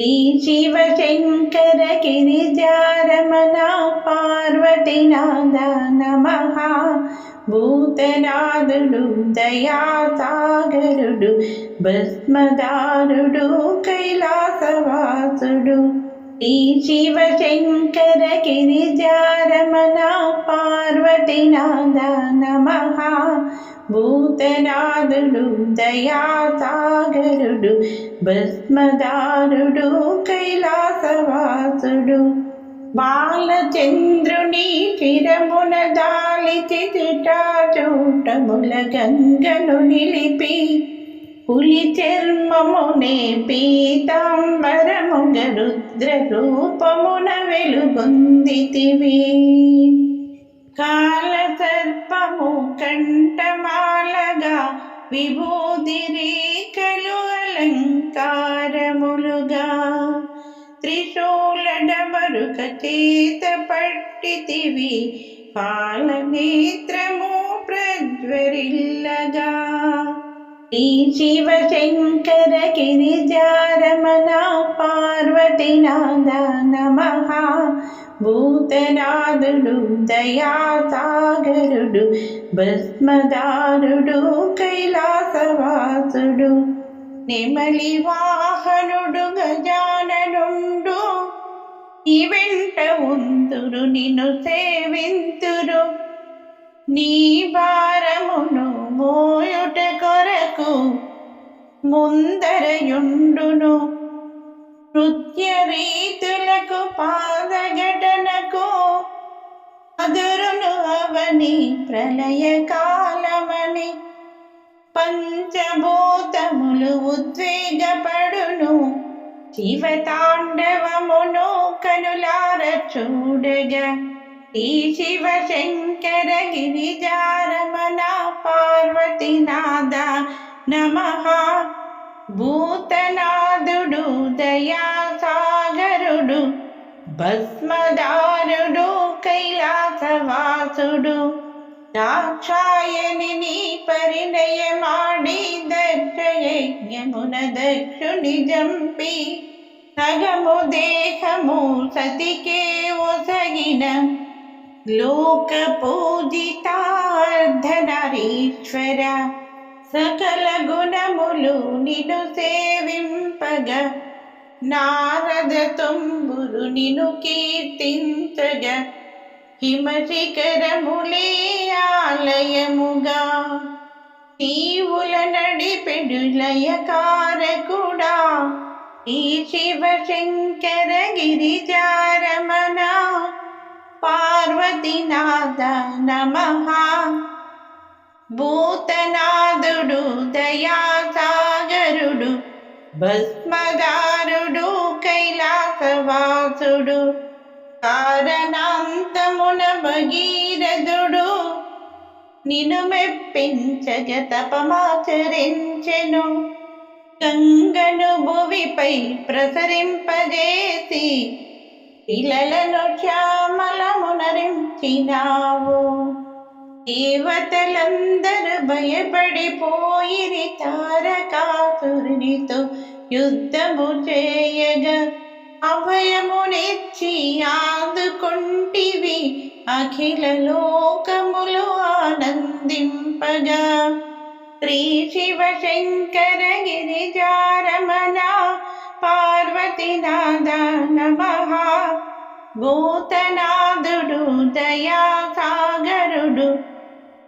శ్రీ శివశంకర గిరిజారమణ పార్వతినాద నమ భూతనాథుడు దయాసాగరుడు భస్మదారుడు కైలాసవాసుడు. శ్రీ శివశంకర గిరిజారమణ పార్వతీనాథ నమ భూతనాథుడు దయాసాగరుడు భస్మదారుడు కైలాసవాసుడు. బాలచంద్రుని చిరమున దాలిచి చిటాచూటముల గంగను నిలిపి పులి చర్మమునే పీతాంబరముగ రుద్ర రూపమున వెలుగొందితివి. కాల సర్పము కంఠమాలగా విభూతి రేఖలు అలంకారములుగా త్రిశూలడమరుక చేత పట్టితివి పాలనేత్రము ప్రజ్వరిల్లగా. శ్రీ శివశంకర గిరిజారమణ పార్వతీనాథ నమ భూతనాథుడు దయాసాగరుడు భస్మదారుడు కైలాసవాసుడు. నెమలి వాహనుడు గజాననుండు. ఈ వెంట ఉందురు నిన్ను సేవింతురు. నీ భారమును మోయుట కొరకు ముందరయుండును. నృత్య రీతులకు పాదఘటనకు అదురును అవని ప్రళయ కాలమని పంచభూతములు ఉద్వేగపడును. శివతాండవమును కనులార చూడగా. ఈ శివ శంకర గిరిజారమణ పార్వతీనాథ నమ. భూతనా భూతనాథుడు దయాసాగరుడు భస్మదారుడు కైలాసవాసుడు. దాక్షాయని నీ పరిణయమాడి దక్షయజ్ఞమున దక్షుని జంపి సగము దేహము సతికే ఒసగిన. లోక పూజితార్ధనరీశ్వర సకల గుణములు నిను సేవింపగ. నారద తుంబురు నిను కీర్తించగ. హిమశిఖరములే ఆలయముగా. నీవుల నడిపెడు లయకారకుడా. ఈ శివశంకర గిరిజారమణ. పార్వతీనాథ నమ. భూతనాథుడు దయాసాగరుడు భస్మదారుడు కైలాసవాసుడు కారణాంతమున భగీరథుడు నిను మెప్పించగ తపమాచరించెను. గంగను భువిపై ప్రసరింపజేసి పిల్లలను శ్యామలమునరించినావు దేవతలందరూ భయపడిపోయిరి తారకాసురునితో యుద్ధము చేయగా అభయమునిచ్చి ఆదుకుంటివి అఖిల లోకములు ఆనందింపగా శ్రీ శివశంకర గిరిజారమణ పార్వతీనాథ నమ భూతనాథుడు దయాసాగరుడు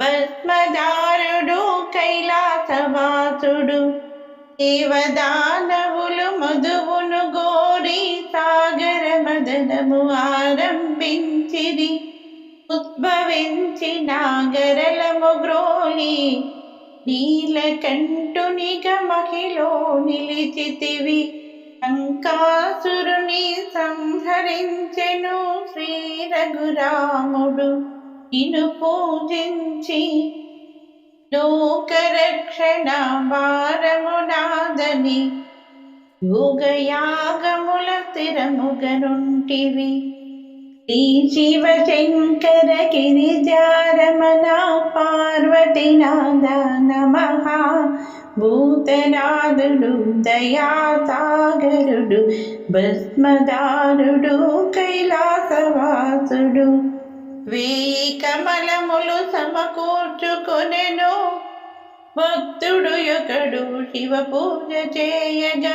భస్మదారుడు కైలాసవాసుడు దేవదానవులు మధువును గోరి సాగర మదనము ఆరంభించిరి ఉద్భవించి నాగరలము గ్రోలి నీలకంఠునిగ మహిలో నిలిచితివి లంకాసురుని రఘురాముడు ఇను పూజించి లోకరక్షణ భారమునాదని యోగయాగముల తిరముగనుంటివి. శ్రీ శివ శంకర గిరిజా పార్వతీనాథ నమ భూతనాథుడు దయాసాగరుడు భస్మదారుడు కైలాసవాసుడు వేయి కమలములు సమకూర్చుకొనెను భక్తుడు యొకడు శివ పూజ చేయజ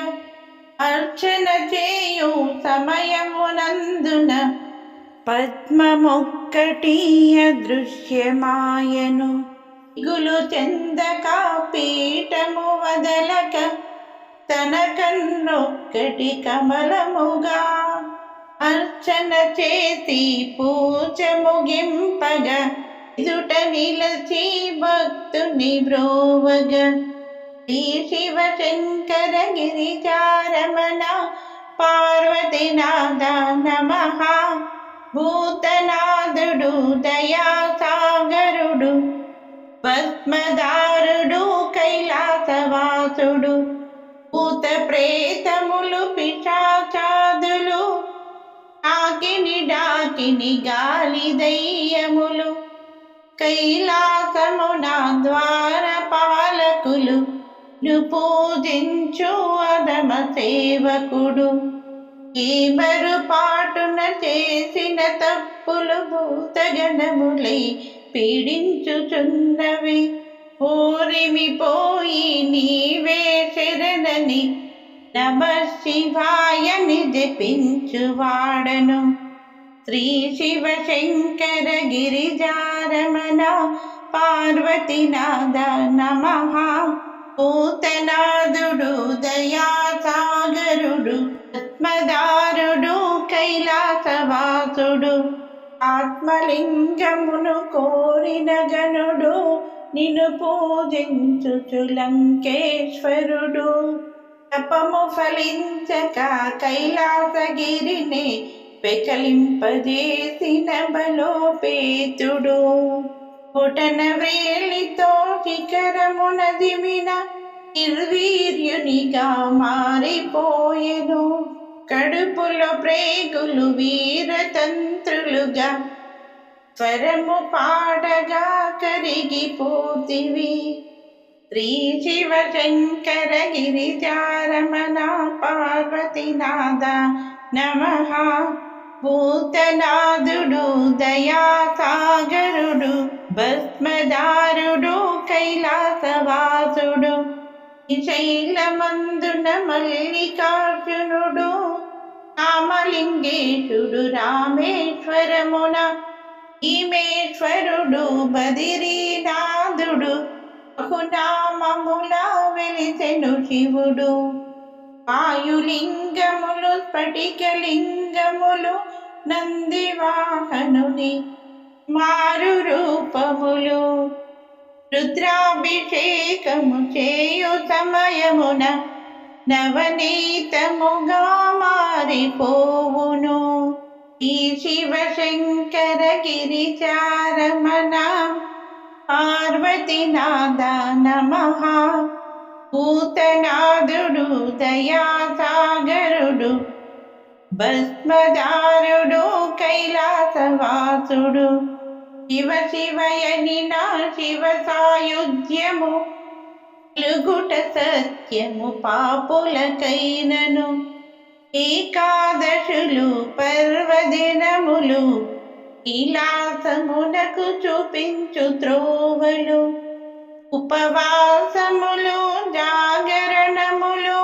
అర్చన చేయు సమయమునందున పద్మమొక్కటి అదృశ్యమాయను. గులు చెందక పీఠము వదలక తన కన్నొక్కటి కమలముగా. అర్చన చేసి పూజ ముగింపగా ఎదుట నిలచి భక్తుని బ్రోవగ. శ్రీ శివ శంకర గిరిజారమణ పార్వతినాథ నమ. భూతనాథుడు దయా పద్మదారుడు కైలాసవాసుడు భూత ప్రేతములు పిశాచాదులు ఆకిని డాకిని గాలి దయ్యములు కైలాసమున ద్వార పాలకులు పూజించు అదమ సేవకుడు. ఏమరు పాటున చేసిన తప్పులు భూతగణములై పీడించుచున్నవి. ఓరిమి పోయి నీవే శరణని. నమ శివాయని జపించువాడను. శ్రీ శివ శంకర గిరిజారమణ పార్వతీనాథ నమ. భూతనాథుడు దయాసాగరుడు పద్మదారుడు కైలాసవాసుడు. ఆత్మలింగమును కోరిన గనుడు నిన్ను పూజించుచు లంకేశ్వరుడు తపము ఫలించక కైలాసగిరిని పెకలింపజేసిన బలోపేతుడు. పుటన వేలితో శిఖరమున దిమిన నిర్వీర్యునిగా మారిపోయెను. కడుపులో ప్రేగులు వీరతంత్రులుగా స్వరము పాడగా కరిగిపోతివి శ్రీ శివ శంకర గిరిజారమణ పార్వతీనాథ నమ. భూతనాథుడు దయాసాగరుడు భస్మదారుడు కైలాసవాసుడు శైలమందున మల్లికార్జునుడు మహాలింగేశుడు రామేశ్వరమున ఈమేశ్వరుడు బదిరీనాథుడు బహునామముల వెలిసెను శివుడు. వాయులింగములు స్ఫటికలింగములు నందివాహనుని మారు రూపములు రుద్రాభిషేకము చేయు సమయమున నవనీతముగా మారిపోవును. ఈ శివశంకర గిరిచారమణ పార్వతీనాథ నమ భూతనాథుడు దయాసాగరుడు భస్మదారుడు కైలాసవాసుడు. శివ శివయని నా శివ సాయుధ్యము వెలుగుట సత్యము పాపులకైనను. ఏకాదశులు పర్వదినములు ఇలాసమునకు చూపించు త్రోవలు. ఉపవాసములు జాగరణములు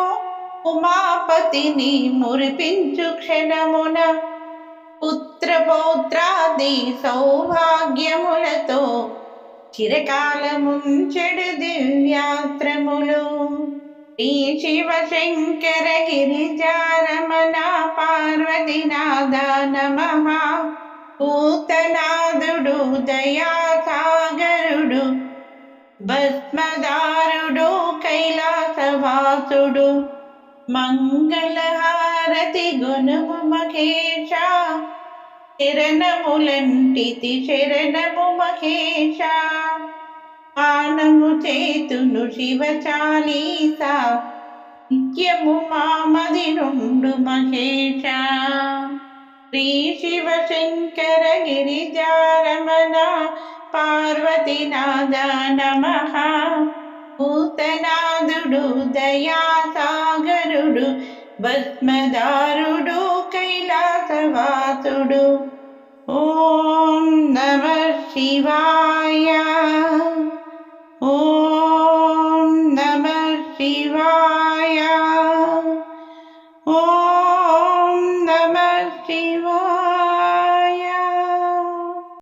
ఉమాపతిని మురిపించు క్షణమున. పుత్రపౌత్రాది సౌభాగ్యములతో చిరకాలముంచెడు దివ్యాత్రములు. శ్రీ శివ శంకర గిరిజారమణ పార్వతినాథ నమ. భూతనాథుడు దయాసాగరుడు భస్మదారుడు కైలాసవాసుడు మంగళహారతి గుణము మహేష శరణములంటితి శరణము మహేష. ఆనము చేతును శివ చాలీస. నిత్యము మామది నుండు మహేష. శ్రీ శివ శంకర గిరిజారమణ పార్వతీనాథ నమ. భూతనాథుడు దయాసాగరుడు భస్మదారుడు కైలాసవా ஓம் நம சிவா